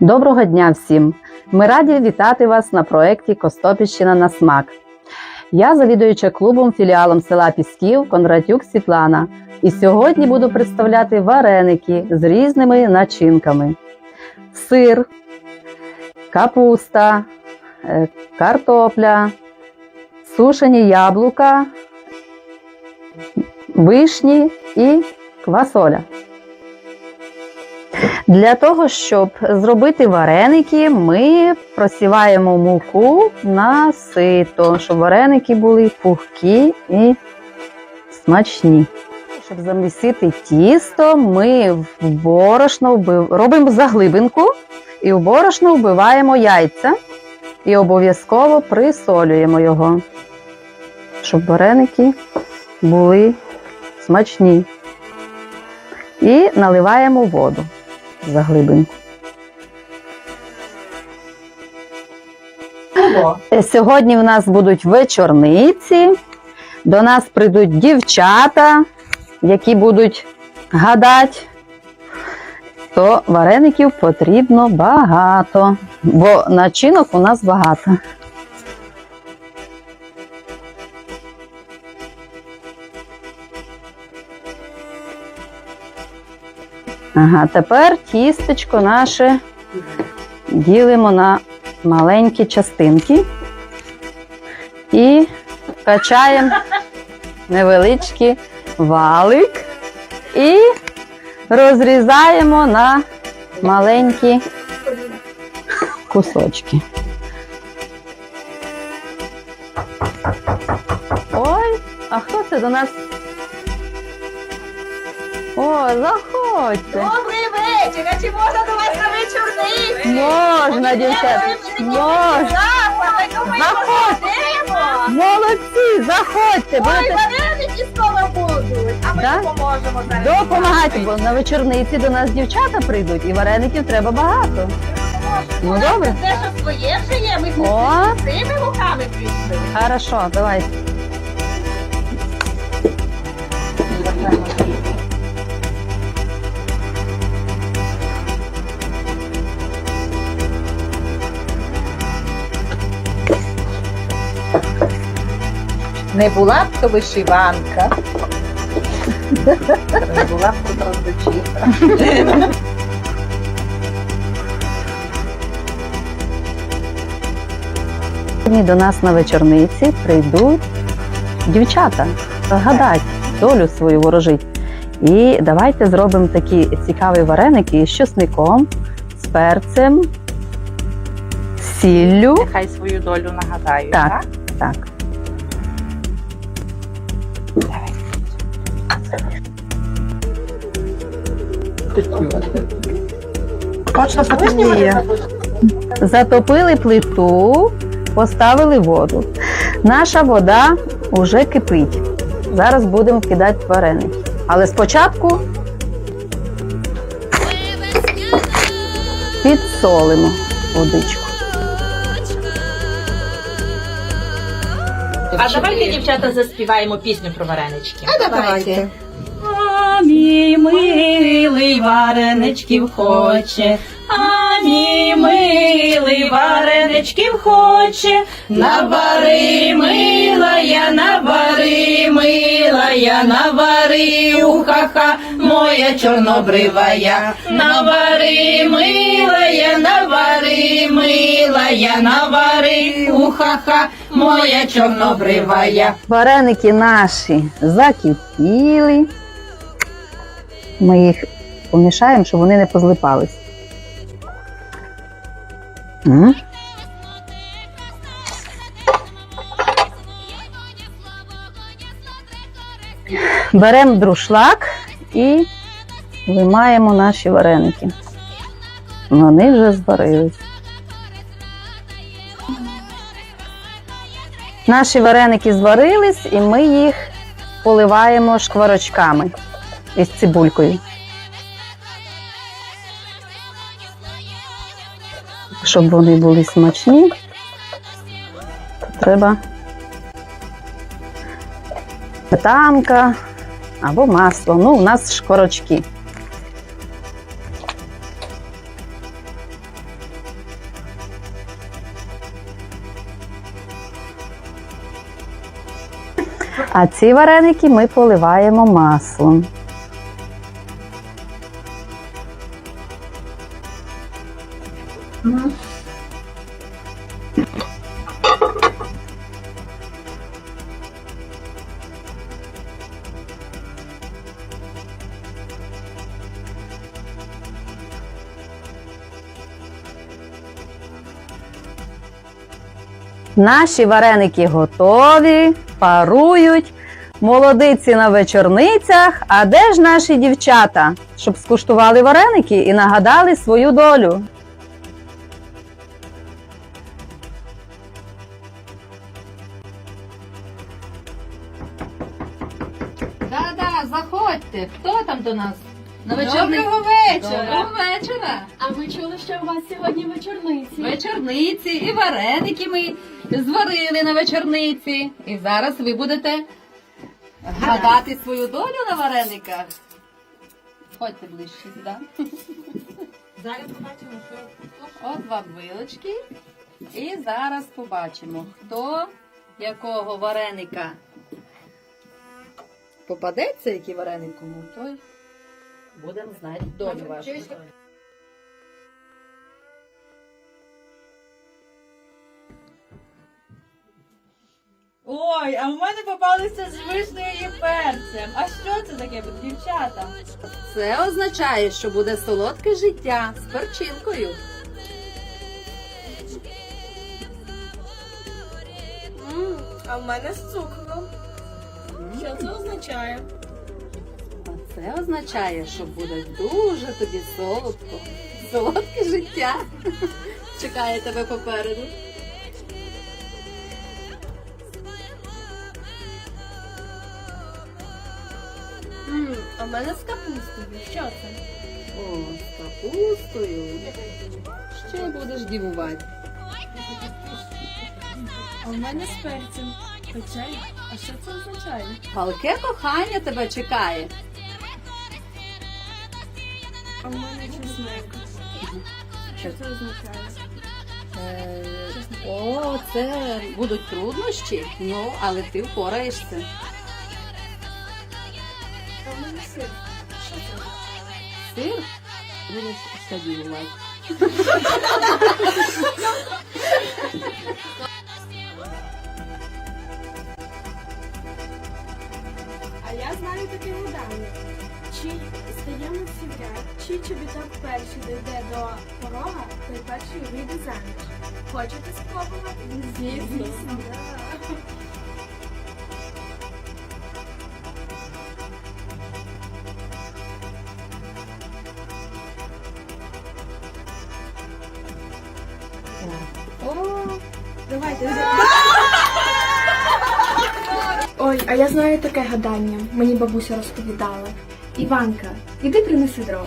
Доброго дня всім! Ми раді вітати вас на проєкті Костопільщина на смак. Я завідуюча клубом філіалом села Пісків Кондратюк Світлана. І сьогодні буду представляти вареники з різними начинками: сир, капуста, е, картопля, сушені яблука, вишні і квасоля. Для того, щоб зробити вареники, ми просіваємо муку на сито, щоб вареники були пухкі і смачні. Щоб замісити тісто, ми в борошно вбив... робимо заглибинку і в борошно вбиваємо яйця і обов'язково присолюємо його, щоб вареники були смачні. І наливаємо воду заглибинку. Е, Сьогодні в нас будуть вечорниці. До нас прийдуть дівчата, які будуть гадати, то вареників потрібно багато, бо начинок у нас багато. Ага, тепер тістечко наше ділимо на маленькі частинки і качаємо невеличкий валик і розрізаємо на маленькі кусочки. Ой, а хто це до нас? О, заходьте. Добрий вечір! А чи можна до вас на вечорниці? Можна, дівчата, можна. Заходьте. Молодці, заходьте. Ой, Будете вареники скоро будуть, а ми Так? допоможемо зараз. допомагати, бо на вечорниці до нас дівчата прийдуть, і вареників треба багато. Ну добре. Те, що своє вже є, ми О. з цими руками прийшли. Хорошо, давай. Не була б то вишиванка. Не була б то трудочіха. Сьогодні до нас на вечорниці прийдуть дівчата гадать, долю свою ворожить. І давайте зробимо такі цікаві вареники з чесником, з перцем, з сіллю. Нехай свою долю нагадаю. Так. Так. Точно сатиніє. Затопили плиту, поставили воду. Наша вода вже кипить. Зараз будемо кидати вареники. Але спочатку підсолимо водичку. А давайте, дівчата, заспіваємо пісню про варенички. А давайте. А мій милий вареничків хоче, а мій милий вареничків хоче, навари милая, навари милая, навари уха-ха, моя чорнобривая, навари милая, навари милая, навари уха-ха, моя чорнобривая. Вареники наші закипіли. Ми їх помішаємо, щоб вони не позлипались. М? Беремо друшлак і виймаємо наші вареники. Вони вже зварились. Наші вареники зварились, і ми їх поливаємо шкварочками із цибулькою. Щоб вони були смачні, треба сметанка або масло. Ну, у нас шкварочки. А ці вареники ми поливаємо маслом. Наші вареники готові, парують. Молодиці на вечорницях. А де ж наші дівчата, щоб скуштували вареники і нагадали свою долю? Да-да, заходьте. Хто там до нас? На Доброго вечора! Доброго вечора! А ми чули, що у вас сьогодні вечорниці. Вечорниці і вареники ми зварили на вечорниці. І зараз ви будете гадати свою долю на варениках. Ходьте ближче сюди. Зараз побачимо, що От вам вилочки. І зараз побачимо, хто якого вареника попадеться, який вареник кому, той будемо знати долю вашу. Ой, а в мене попалися з вишнею і перцем. А що це таке, дівчата? Це означає, що буде солодке життя з перчинкою. А в мене з цукром. Що це означає? Це означає, що буде дуже тобі солодко. Солодке життя. Чекає тебе попереду. А в мене з капустою. Що це? О, з капустою. Ще будеш дивувати. А в мене з перцем. Печень? А що це означає? Палке кохання тебе чекає. А в мене чеснок. Що це означає? Е, О, це будуть труднощі, ну, але ти впораєшся. А в мене сир. Що це? Сир будеш все. А я знаю таке гадання. Чи стаємо всі в ряд, чи чобіток перший дійде до порога, той перший вийде заміж. Хочете спробувати? Звісно. да. Давайте. Ой, а я знаю таке гадання. Мені бабуся розповідала. Іванка, іди принеси дров.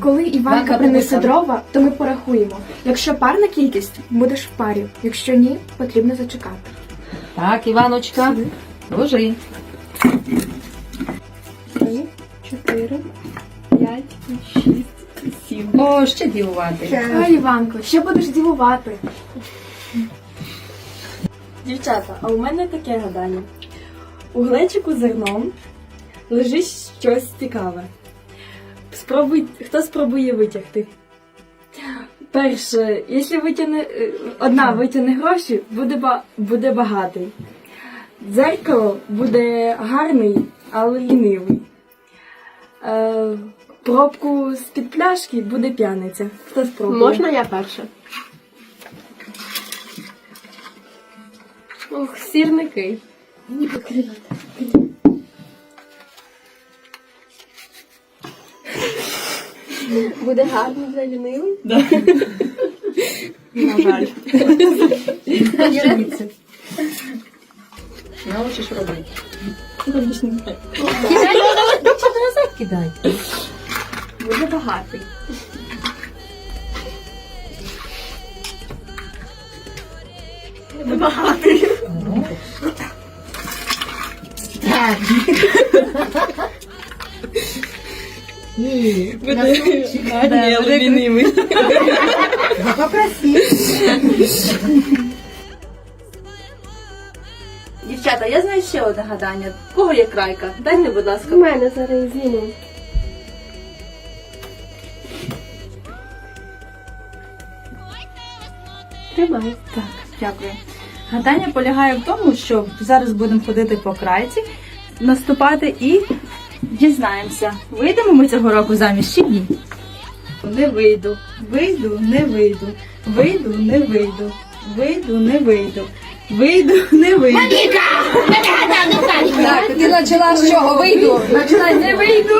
Коли Іванка Іванка принесе бабуся. дрова, то ми порахуємо. Якщо парна кількість, будеш в парі. Якщо ні, потрібно зачекати. Так, Іваночка, ложи. Три, чотири, п'ять, шість, сім. О, ще дивувати. Ой, Іванко, ще будеш дивувати. Дівчата, а у мене таке гадання. У глечику зерном лежить щось цікаве. Спробуй, хто спробує витягти? Перше, якщо витягне, е, одна витягне гроші, буде, буде багатий. Дзеркало буде гарний, але лінивий. Е, пробку з-під пляшки буде п'яниця. Хто спробує? Можна я перша? Ох, сірники. Буде гарно для лінивий? На жаль. Научиш робити. Кидай, назад кидай. Буде багатий. Гарний, але лінивий. Дівчата, я знаю ще одне гадання. В кого є крайка? Дай мені, будь ласка. У мене зараз зіму. Тримай. Так, дякую. Гадання полягає в тому, що зараз будемо ходити по крайці, наступати і дізнаємося, вийдемо ми цього року заміж чи ні. Не вийду, вийду, не вийду, вийду, не вийду, вийду, не вийду, вийду, не вийду. Так, ти почала з чого? Вийду. Починай, не вийду.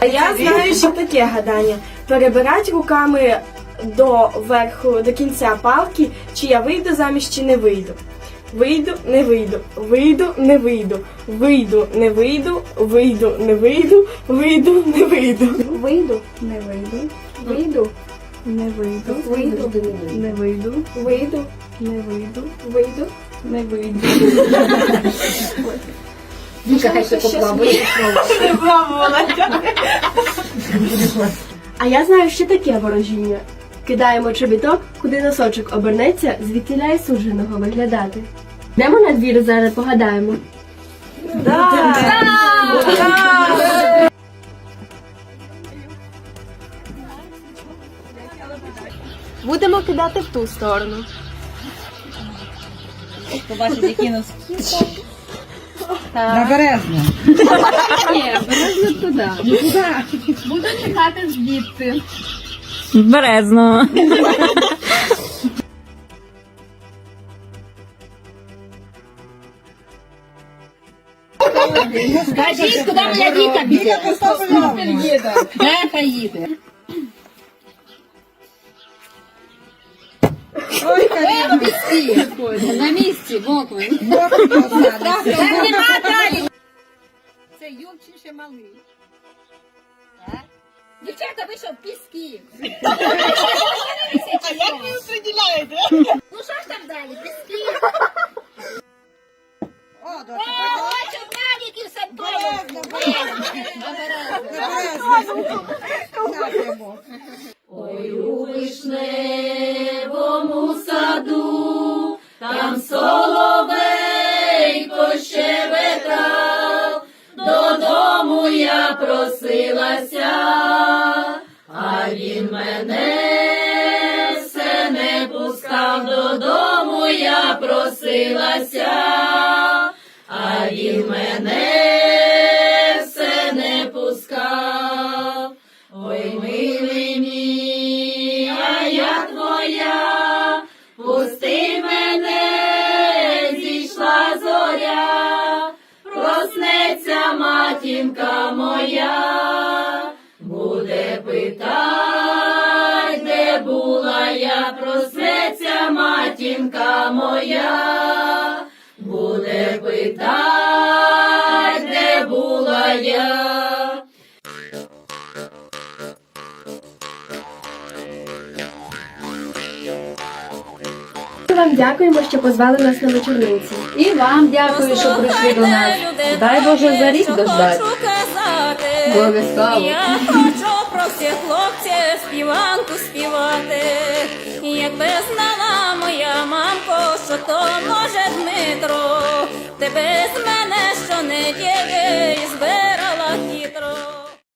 А я знаю, що таке гадання. Перебирати руками до верху, до кінця палки, чи я вийду заміж, чи не вийду. Вийду, не вийду, вийду, не вийду, вийду, не вийду, вийду, не вийду, вийду, не вийду. Вийду, не вийду, вийду, не вийду, вийду, не вийду, вийду, не вийду, вийду, не вийду. Хай ще попробуй. А я знаю, що таке ворожіння. Кидаємо чобіток, куди носочок обернеться, звідтіля і судженого виглядати. Йдемо на двір зараз погадаємо. Будемо кидати в ту сторону. Побачить, який нас Ні, бережно туди. Буду чекати звідти. березно. Скажіть, куди моя діта піде? Де хай їде? Ой, місці. На місці, бокви. Нема далі. Це Юрчин ще малий. Так? Дівчата, ви що, піски? А як ви определяєте? Ну що ж там далі? Піски? О, бачу, паніки в садковому. Ой, вишневому просилася, а він мене все не пускав, додому я просилася, а він мене все не пускав. Ой, милий мій, а я твоя, пусти мене, зійшла зоря, проснеться матінка моя, матінка моя, буде питать, де була я. Ми вам дякуємо, що позвали нас на вечорниці. І вам дякую, що прийшли до нас. Дай Боже за рік дождати. Обов'язково. Я хочу про всіх хлопців співанку співати якби знала моя мамко, що то може Дмитро, тебе з мене що не діє, і збирала хитро.